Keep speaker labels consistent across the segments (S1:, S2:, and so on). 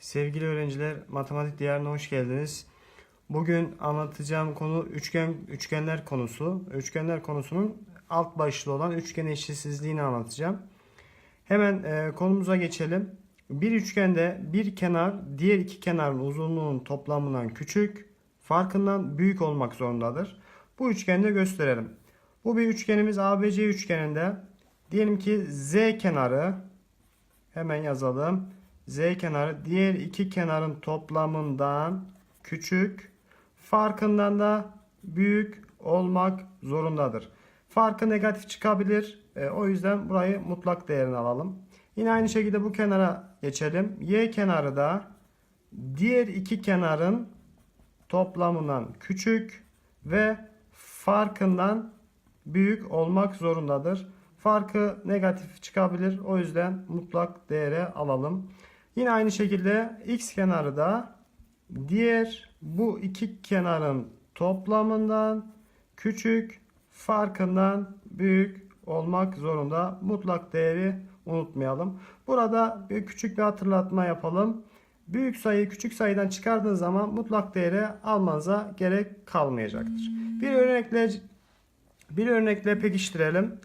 S1: Sevgili öğrenciler, matematik diyarına hoş geldiniz. Bugün anlatacağım konu üçgen üçgenler konusu. Üçgenler konusunun alt başlığı olan üçgen eşitsizliğini anlatacağım. Hemen e, konumuza geçelim. Bir üçgende bir kenar diğer iki kenarın uzunluğunun toplamından küçük, farkından büyük olmak zorundadır. Bu üçgende gösterelim. Bu bir üçgenimiz ABC üçgeninde. Diyelim ki Z kenarı hemen yazalım. Z kenarı diğer iki kenarın toplamından küçük, farkından da büyük olmak zorundadır. Farkı negatif çıkabilir. E, o yüzden burayı mutlak değerini alalım. Yine aynı şekilde bu kenara geçelim. Y kenarı da diğer iki kenarın toplamından küçük ve farkından büyük olmak zorundadır. Farkı negatif çıkabilir. O yüzden mutlak değere alalım. Yine aynı şekilde x kenarı da diğer bu iki kenarın toplamından küçük, farkından büyük olmak zorunda. Mutlak değeri unutmayalım. Burada bir küçük bir hatırlatma yapalım. Büyük sayıyı küçük sayıdan çıkardığın zaman mutlak değeri almanıza gerek kalmayacaktır. Bir örnekle bir örnekle pekiştirelim.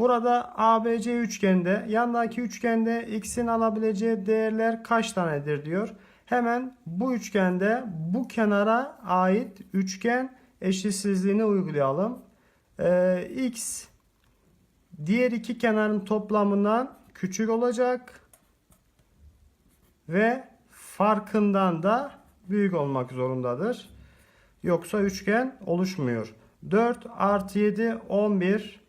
S1: Burada ABC üçgende yandaki üçgende x'in alabileceği değerler kaç tanedir diyor. Hemen bu üçgende bu kenara ait üçgen eşitsizliğini uygulayalım. Ee, x diğer iki kenarın toplamından küçük olacak ve farkından da büyük olmak zorundadır. Yoksa üçgen oluşmuyor. 4 artı 7 11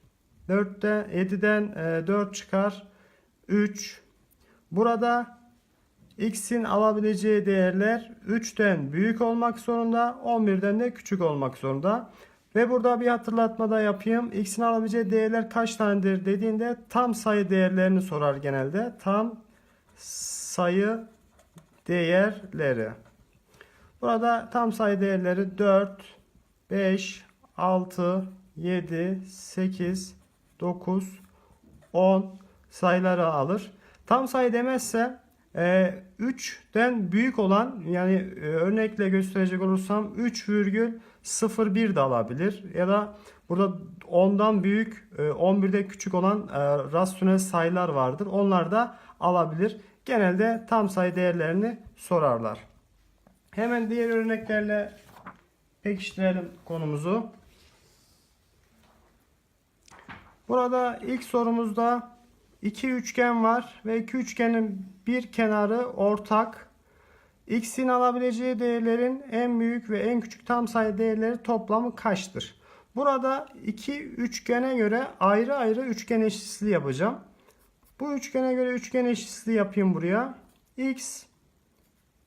S1: 4'ten 7'den 4 çıkar 3. Burada x'in alabileceği değerler 3'ten büyük olmak zorunda, 11'den de küçük olmak zorunda. Ve burada bir hatırlatma da yapayım. X'in alabileceği değerler kaç tanedir dediğinde tam sayı değerlerini sorar genelde. Tam sayı değerleri. Burada tam sayı değerleri 4, 5, 6, 7, 8, 9, 10 sayıları alır. Tam sayı demezse e, 3'ten büyük olan yani e, örnekle gösterecek olursam 3,01 de alabilir. Ya da burada 10'dan büyük e, 11'de küçük olan e, rasyonel sayılar vardır. Onlar da alabilir. Genelde tam sayı değerlerini sorarlar. Hemen diğer örneklerle pekiştirelim konumuzu. Burada ilk sorumuzda iki üçgen var ve iki üçgenin bir kenarı ortak. X'in alabileceği değerlerin en büyük ve en küçük tam sayı değerleri toplamı kaçtır? Burada iki üçgene göre ayrı ayrı üçgen eşitsizliği yapacağım. Bu üçgene göre üçgen eşitsizliği yapayım buraya. X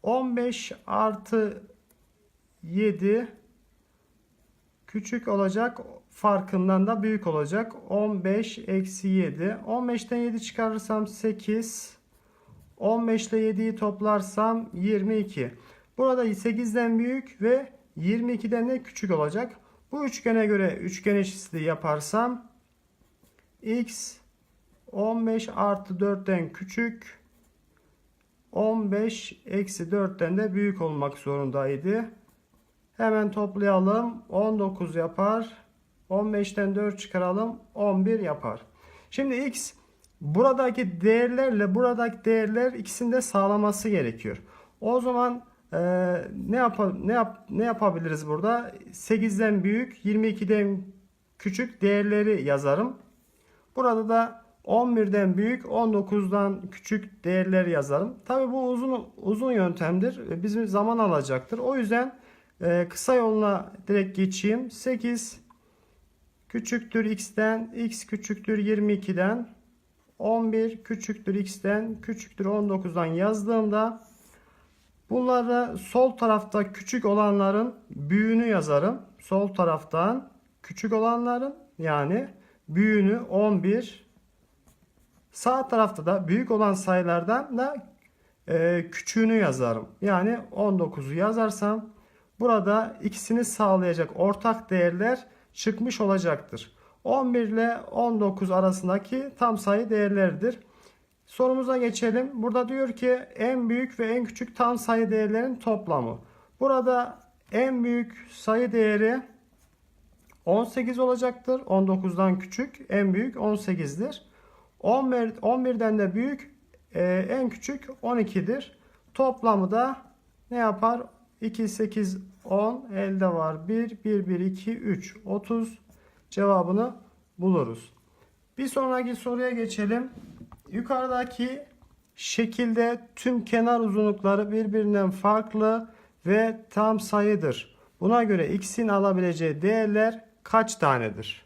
S1: 15 artı 7 küçük olacak farkından da büyük olacak. 15 eksi 7. 15'ten 7 çıkarırsam 8. 15 ile 7'yi toplarsam 22. Burada 8'den büyük ve 22'den de küçük olacak. Bu üçgene göre üçgen eşitsizliği yaparsam x 15 artı 4'ten küçük 15 eksi 4'ten de büyük olmak zorundaydı. Hemen toplayalım. 19 yapar. 15'ten 4 çıkaralım. 11 yapar. Şimdi x buradaki değerlerle buradaki değerler ikisini de sağlaması gerekiyor. O zaman e, ne yap ne yap ne yapabiliriz burada? 8'den büyük, 22'den küçük değerleri yazarım. Burada da 11'den büyük, 19'dan küçük değerleri yazarım. Tabi bu uzun uzun yöntemdir. Bizim zaman alacaktır. O yüzden e, kısa yoluna direkt geçeyim. 8 küçüktür x'ten, x küçüktür 22'den, 11 küçüktür x'ten, küçüktür 19'dan yazdığımda bunları sol tarafta küçük olanların büyüğünü yazarım. Sol taraftan küçük olanların yani büyüğünü 11 sağ tarafta da büyük olan sayılardan da e, küçüğünü yazarım. Yani 19'u yazarsam burada ikisini sağlayacak ortak değerler çıkmış olacaktır. 11 ile 19 arasındaki tam sayı değerleridir. Sorumuza geçelim. Burada diyor ki en büyük ve en küçük tam sayı değerlerin toplamı. Burada en büyük sayı değeri 18 olacaktır. 19'dan küçük. En büyük 18'dir. 11, 11'den de büyük e, en küçük 12'dir. Toplamı da ne yapar? 2, 8, 10. Elde var 1, 1, 1, 2, 3. 30 cevabını buluruz. Bir sonraki soruya geçelim. Yukarıdaki şekilde tüm kenar uzunlukları birbirinden farklı ve tam sayıdır. Buna göre x'in alabileceği değerler kaç tanedir?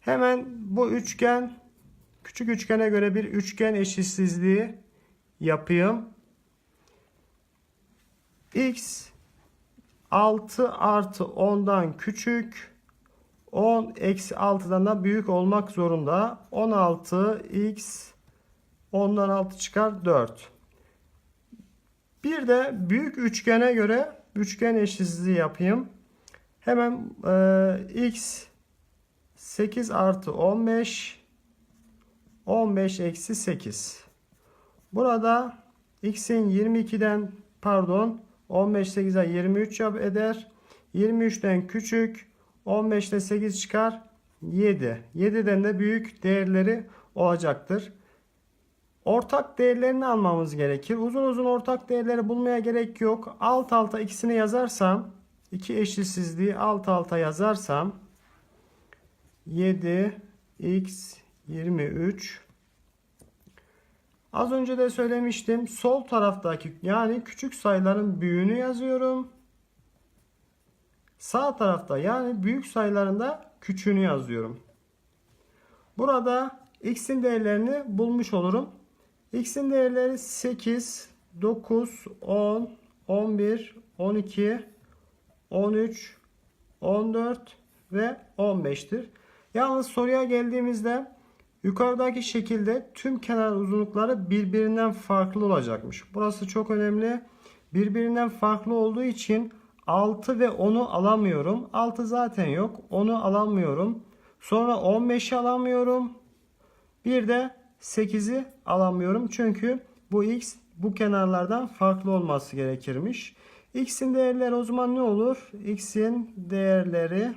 S1: Hemen bu üçgen küçük üçgene göre bir üçgen eşitsizliği yapayım. x 6 artı 10'dan küçük 10 eksi 6'dan da büyük olmak zorunda. 16 x 10'dan 6 çıkar 4. Bir de büyük üçgene göre üçgen eşitsizliği yapayım. Hemen e, x 8 artı 15 15 eksi 8. Burada x'in 22'den pardon 15 8'e 23 yap eder. 23'ten küçük 15'te 8 çıkar 7. 7'den de büyük değerleri olacaktır. Ortak değerlerini almamız gerekir. Uzun uzun ortak değerleri bulmaya gerek yok. Alt alta ikisini yazarsam iki eşitsizliği alt alta yazarsam 7 x 23 Az önce de söylemiştim. Sol taraftaki yani küçük sayıların büyüğünü yazıyorum. Sağ tarafta yani büyük sayılarında küçüğünü yazıyorum. Burada x'in değerlerini bulmuş olurum. x'in değerleri 8, 9, 10, 11, 12, 13, 14 ve 15'tir. Yalnız soruya geldiğimizde yukarıdaki şekilde tüm kenar uzunlukları birbirinden farklı olacakmış. Burası çok önemli. Birbirinden farklı olduğu için 6 ve 10'u alamıyorum. 6 zaten yok. 10'u alamıyorum. Sonra 15'i alamıyorum. Bir de 8'i alamıyorum. Çünkü bu x bu kenarlardan farklı olması gerekirmiş. X'in değerleri o zaman ne olur? X'in değerleri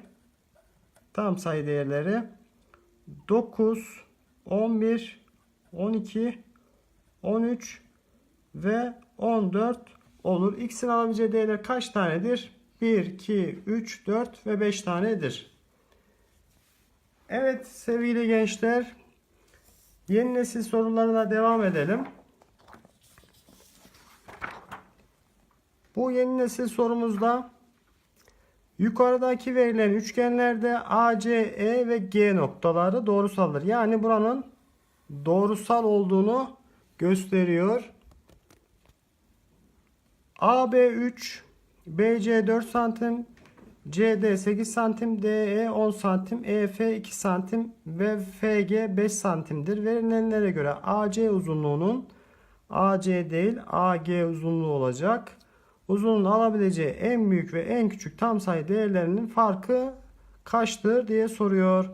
S1: tam sayı değerleri 9, 11, 12, 13 ve 14 olur. X'in alabileceği değerler kaç tanedir? 1, 2, 3, 4 ve 5 tanedir. Evet sevgili gençler. Yeni nesil sorularına devam edelim. Bu yeni nesil sorumuzda yukarıdaki verilen üçgenlerde A, C, E ve G noktaları doğrusaldır. Yani buranın doğrusal olduğunu gösteriyor. AB 3, BC 4 santim, CD 8 santim, DE 10 santim, EF 2 santim ve FG 5 santimdir. Verilenlere göre AC uzunluğunun AC değil AG uzunluğu olacak. Uzunluğun alabileceği en büyük ve en küçük tam sayı değerlerinin farkı kaçtır diye soruyor.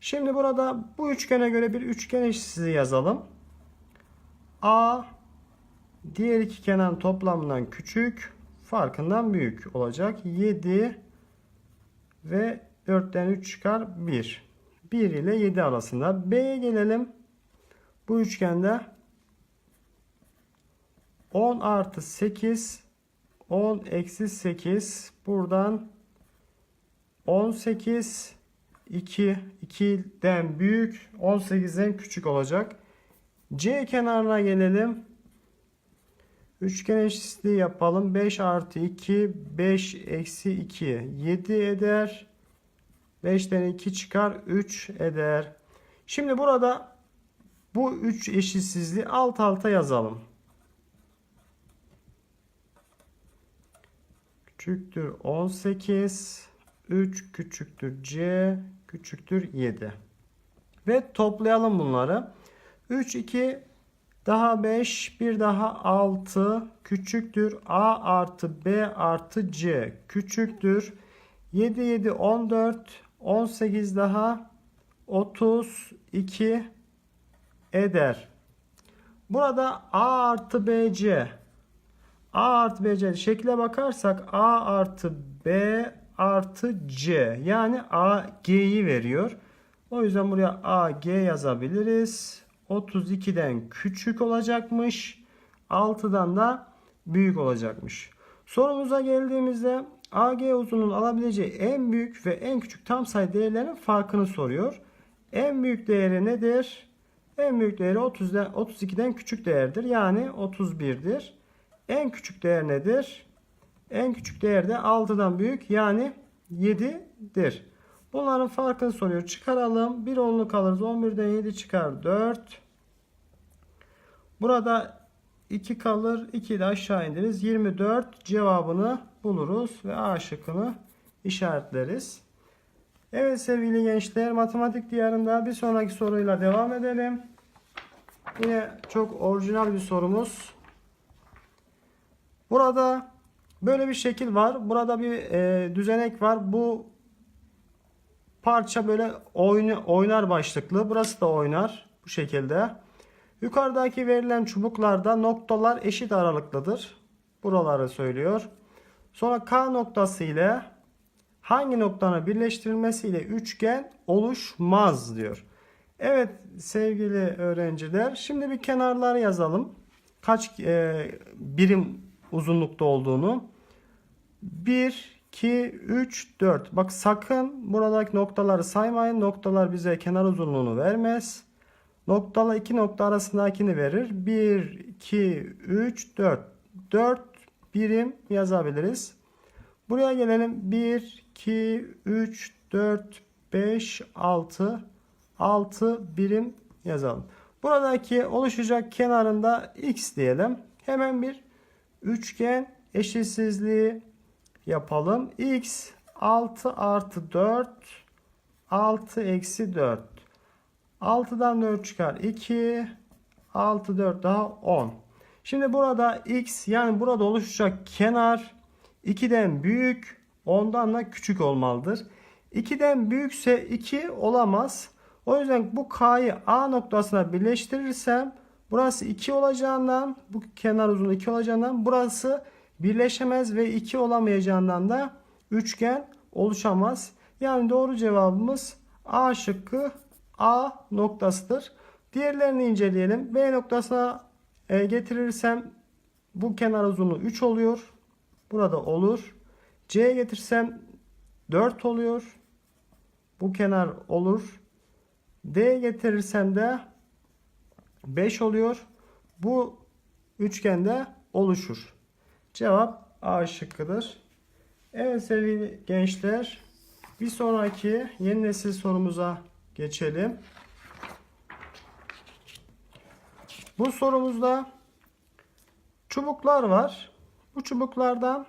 S1: Şimdi burada bu üçgene göre bir üçgen eşitsizliği yazalım. A diğer iki kenar toplamından küçük, farkından büyük olacak. 7 ve 4'ten 3 çıkar 1. 1 ile 7 arasında. B'ye gelelim. Bu üçgende 10 artı 8 10 eksi 8 buradan 18 2 2'den büyük 18'den küçük olacak. C kenarına gelelim. Üçgen eşitliği yapalım. 5 artı 2 5 eksi 2 7 eder. 5'ten 2 çıkar 3 eder. Şimdi burada bu 3 eşitsizliği alt alta yazalım. Küçüktür 18 3 küçüktür C küçüktür 7. Ve toplayalım bunları. 3 2 daha 5 bir daha 6 küçüktür A artı B artı C küçüktür 7 7 14 18 daha 32 eder. Burada A artı BC A artı BC şekle bakarsak A artı B artı C yani A G'yi veriyor. O yüzden buraya A G yazabiliriz. 32'den küçük olacakmış. 6'dan da büyük olacakmış. Sorumuza geldiğimizde AG uzunluğun alabileceği en büyük ve en küçük tam sayı değerlerinin farkını soruyor. En büyük değeri nedir? En büyük değeri 30'dan 32'den küçük değerdir. Yani 31'dir. En küçük değer nedir? En küçük değer de 6'dan büyük yani 7'dir. Bunların farkını soruyor. Çıkaralım. 1 onluk alırız. 11'den 7 çıkar 4. Burada 2 kalır. 2'yi de aşağı indiririz. 24 cevabını buluruz ve A şıkkını işaretleriz. Evet sevgili gençler matematik diyarında bir sonraki soruyla devam edelim. Yine çok orijinal bir sorumuz. Burada böyle bir şekil var. Burada bir e, düzenek var. Bu parça böyle oyunu, oynar başlıklı. Burası da oynar bu şekilde. Yukarıdaki verilen çubuklarda noktalar eşit aralıklıdır. Buraları söylüyor. Sonra K noktası ile hangi noktanın birleştirilmesiyle üçgen oluşmaz diyor. Evet sevgili öğrenciler şimdi bir kenarlar yazalım. Kaç e, birim uzunlukta olduğunu. 1, 2, 3, 4. Bak sakın buradaki noktaları saymayın. Noktalar bize kenar uzunluğunu vermez. Noktalı iki nokta arasındakini verir. 1, 2, 3, 4. 4 birim yazabiliriz. Buraya gelelim. 1, 2, 3, 4, 5, 6. 6 birim yazalım. Buradaki oluşacak kenarında x diyelim. Hemen bir üçgen eşitsizliği yapalım. x 6 artı 4 6 eksi 4. 6'dan 4 çıkar 2 6 4 daha 10. Şimdi burada x yani burada oluşacak kenar 2'den büyük 10'dan da küçük olmalıdır. 2'den büyükse 2 olamaz. O yüzden bu k'yı A noktasına birleştirirsem burası 2 olacağından bu kenar uzunluğu 2 olacağından burası birleşemez ve 2 olamayacağından da üçgen oluşamaz. Yani doğru cevabımız A şıkkı A noktasıdır. Diğerlerini inceleyelim. B noktasına e, getirirsem bu kenar uzunluğu 3 oluyor. Burada olur. C'ye getirsem 4 oluyor. Bu kenar olur. D getirirsem de 5 oluyor. Bu üçgende oluşur. Cevap A şıkkıdır. Evet sevgili gençler. Bir sonraki yeni nesil sorumuza geçelim. Bu sorumuzda çubuklar var. Bu çubuklardan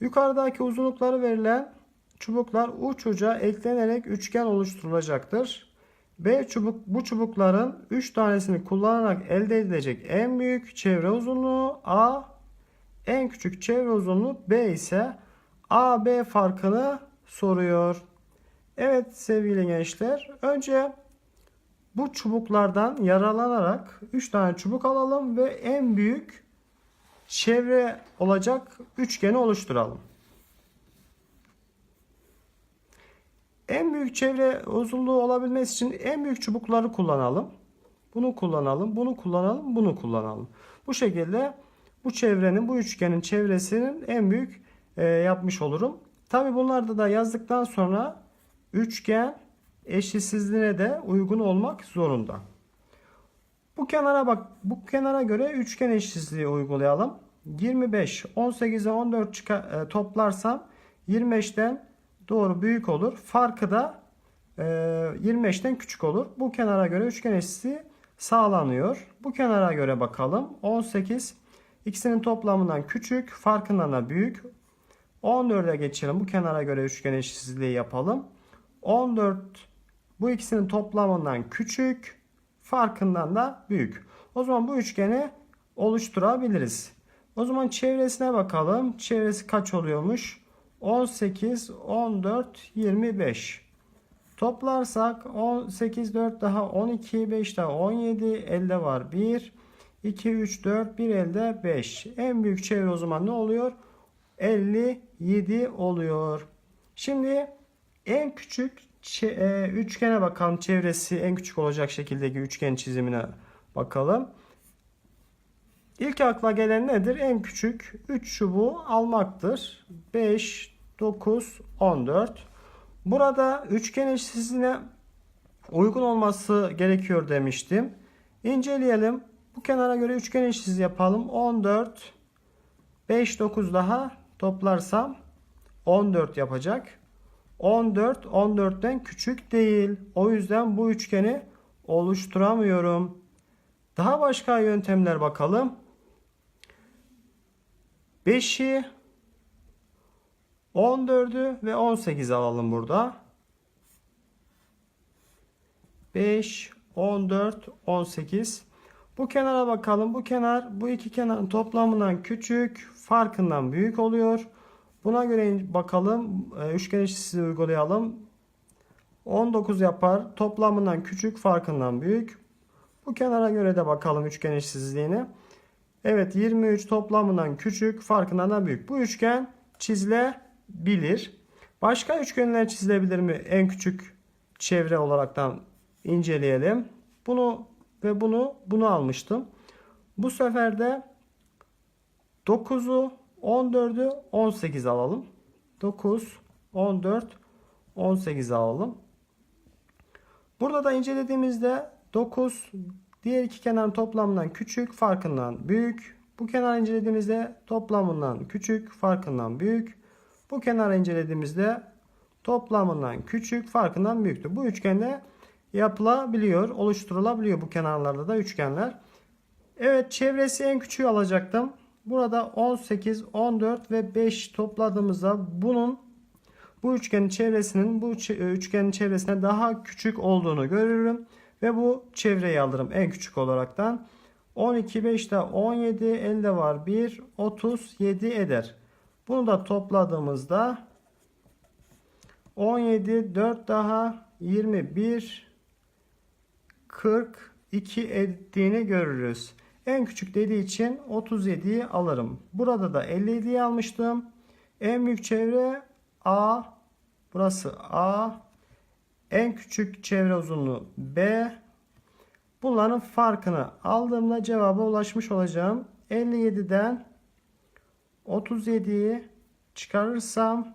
S1: yukarıdaki uzunlukları verilen çubuklar uç uca eklenerek üçgen oluşturulacaktır. B çubuk bu çubukların 3 tanesini kullanarak elde edilecek en büyük çevre uzunluğu A, en küçük çevre uzunluğu B ise AB farkını soruyor. Evet sevgili gençler, önce bu çubuklardan yaralanarak 3 tane çubuk alalım ve en büyük çevre olacak üçgeni oluşturalım. En büyük çevre uzunluğu olabilmesi için en büyük çubukları kullanalım. Bunu kullanalım, bunu kullanalım, bunu kullanalım. Bu şekilde bu çevrenin, bu üçgenin çevresinin en büyük e, yapmış olurum. Tabi bunlarda da yazdıktan sonra üçgen eşitsizliğine de uygun olmak zorunda. Bu kenara bak, bu kenara göre üçgen eşitsizliği uygulayalım. 25, 18'e 14 çıkar, e, toplarsam 25'ten doğru büyük olur. Farkı da e, 25'ten küçük olur. Bu kenara göre üçgen eşitliği sağlanıyor. Bu kenara göre bakalım. 18 ikisinin toplamından küçük, farkından da büyük. 14'e geçelim. Bu kenara göre üçgen eşitsizliği yapalım. 14 bu ikisinin toplamından küçük, farkından da büyük. O zaman bu üçgeni oluşturabiliriz. O zaman çevresine bakalım. Çevresi kaç oluyormuş? 18, 14, 25. Toplarsak 18 4 daha 12 5 daha 17 elde var 1 2 3 4 bir elde 5. En büyük çevre o zaman ne oluyor? 57 oluyor. Şimdi en küçük e, üçgene bakalım. Çevresi en küçük olacak şekildeki üçgen çizimine bakalım. İlk akla gelen nedir? En küçük 3 çubuğu almaktır. 5, 9, 14. Burada üçgen eşitsizliğine uygun olması gerekiyor demiştim. İnceleyelim. Bu kenara göre üçgen eşitsizliği yapalım. 14, 5, 9 daha toplarsam 14 yapacak. 14 14'ten küçük değil. O yüzden bu üçgeni oluşturamıyorum. Daha başka yöntemler bakalım. 5'i 14'ü ve 18'i alalım burada. 5, 14, 18. Bu kenara bakalım. Bu kenar bu iki kenarın toplamından küçük, farkından büyük oluyor. Buna göre bakalım. e, Üçgen eşitsizliği uygulayalım. 19 yapar. Toplamından küçük, farkından büyük. Bu kenara göre de bakalım üçgen eşitsizliğine. Evet 23 toplamından küçük, farkından da büyük. Bu üçgen çizilebilir. Başka üçgenler çizilebilir mi? En küçük çevre olaraktan inceleyelim. Bunu ve bunu bunu almıştım. Bu sefer de 9'u 14'ü 18 alalım. 9, 14, 18 alalım. Burada da incelediğimizde 9 diğer iki kenarın toplamından küçük, farkından büyük. Bu kenar incelediğimizde toplamından küçük, farkından büyük. Bu kenar incelediğimizde toplamından küçük, farkından büyüktür. Bu üçgende yapılabiliyor, oluşturulabiliyor bu kenarlarda da üçgenler. Evet çevresi en küçüğü alacaktım. Burada 18, 14 ve 5 topladığımızda bunun bu üçgenin çevresinin bu ç- üçgenin çevresine daha küçük olduğunu görürüm. Ve bu çevreyi alırım en küçük olaraktan. 12, 5 de 17, elde var 1, 37 eder. Bunu da topladığımızda 17, 4 daha 21, 42 ettiğini görürüz. En küçük dediği için 37'yi alırım. Burada da 57'yi almıştım. En büyük çevre A. Burası A. En küçük çevre uzunluğu B. Bunların farkını aldığımda cevaba ulaşmış olacağım. 57'den 37'yi çıkarırsam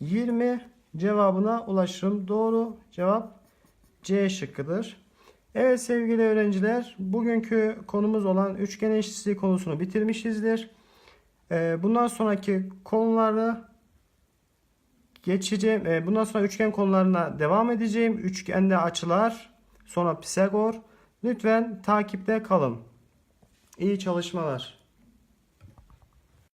S1: 20 cevabına ulaşırım. Doğru cevap C şıkkıdır. Evet sevgili öğrenciler, bugünkü konumuz olan üçgen eşitsizliği konusunu bitirmişizdir. Ee, Bundan sonraki konuları geçeceğim. Ee, Bundan sonra üçgen konularına devam edeceğim. Üçgende açılar, sonra Pisagor. Lütfen takipte kalın. İyi çalışmalar.